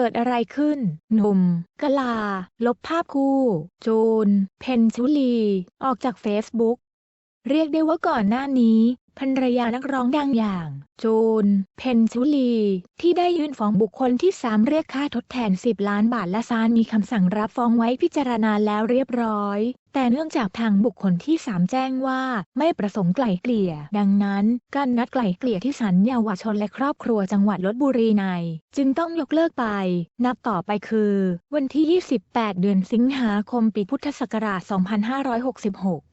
เกิดอะไรขึ้น หนุ่ม กลา ลบภาพคู่ จูน เพนชุลี ออกจากเฟซบุ๊ก เรียกได้ว่าก่อนหน้านี้ ภรรยานักร้องดังอย่าง จูน เพนชุลี ที่ได้ยื่นฟ้องบุคคลที่สามเรียกค่าทดแทน 10 ล้านบาทและศาลมีคำสั่งรับฟ้องไว้พิจารณาแล้วเรียบร้อย แต่เนื่องจากทางบุคคลที่สามแจ้งว่าไม่ประสงค์ไกล่เกลี่ย ดังนั้น การนัดไกล่เกลี่ยที่ศาลเยาวชนและครอบครัวจังหวัดลบบุรีใน จึงต้องยกเลิกไป นับต่อไปคือ วันที่ 28 เดือนสิงหาคมปีพุทธศักราช 2566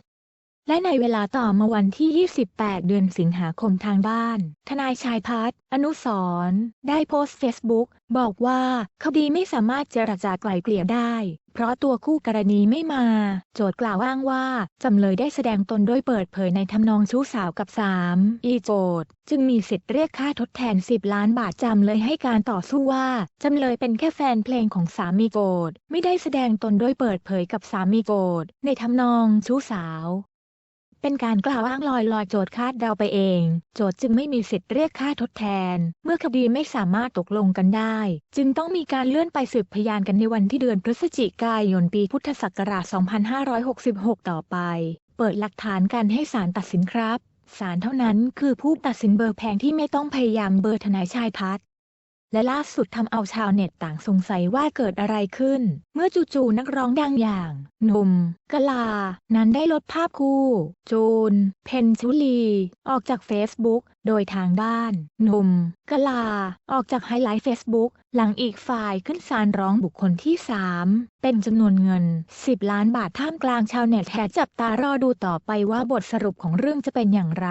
และในเวลาต่อมาวันที่ 28 เดือนสิงหาคมทางบ้าน ทนายชายพัฒอนุสรได้โพสต์เฟซบุ๊กบอกว่าคดีไม่สามารถเจรจาไกล่เกลี่ยได้ เพราะตัวคู่กรณีไม่มา โจทย์กล่าวอ้างว่า จำเลยได้แสดงตนโดยเปิดเผยในทำนองชู้สาวกับสามอีโจทจึงมีสิทธิ์เรียกค่าทดแทน 10 ล้านบาทจำเลยให้การต่อสู้ว่าจำเลยเป็นแค่แฟนเพลงของสามีโกดไม่ได้แสดงตนโดยเปิดเผยกับสามีโกดในทำนองชู้สาว เป็นการกล่าวอ้างลอยลอยๆโจทย์คาดเดาไปเอง โจทย์จึงไม่มีสิทธิ์เรียกค่าทดแทน เมื่อคดีไม่สามารถตกลงกันได้ จึงต้องมีการเลื่อนไปสืบพยานกันในวันที่เดือนพฤศจิกายนปีพุทธศักราช 2566 ต่อไป เปิดหลักฐานการให้ศาลตัดสินครับศาลเท่านั้นคือผู้ตัดสินเบอร์แพงที่ไม่ต้องพยายามเบอร์ทนายชายพัฒน์ และล่าสุดทำเอาชาวเน็ตต่างสงสัยว่าเกิดอะไรขึ้น เมื่อจู่ๆนักร้องดังอย่างหนุ่มกลา นั้นได้ลดภาพคู่ จูน เพนชุลี ออกจากเฟซบุ๊กโดยทางบ้านหนุ่มกลา ออกจากไฮไลท์เฟซบุ๊กหลังอีกฝ่ายขึ้นศาลร้องบุคคลที่ 3 เป็นจำนวนเงิน 10 ล้านบาทท่ามกลางชาวเน็ตแห่จับตารอดูต่อไปว่าบทสรุปของเรื่องจะเป็นอย่างไร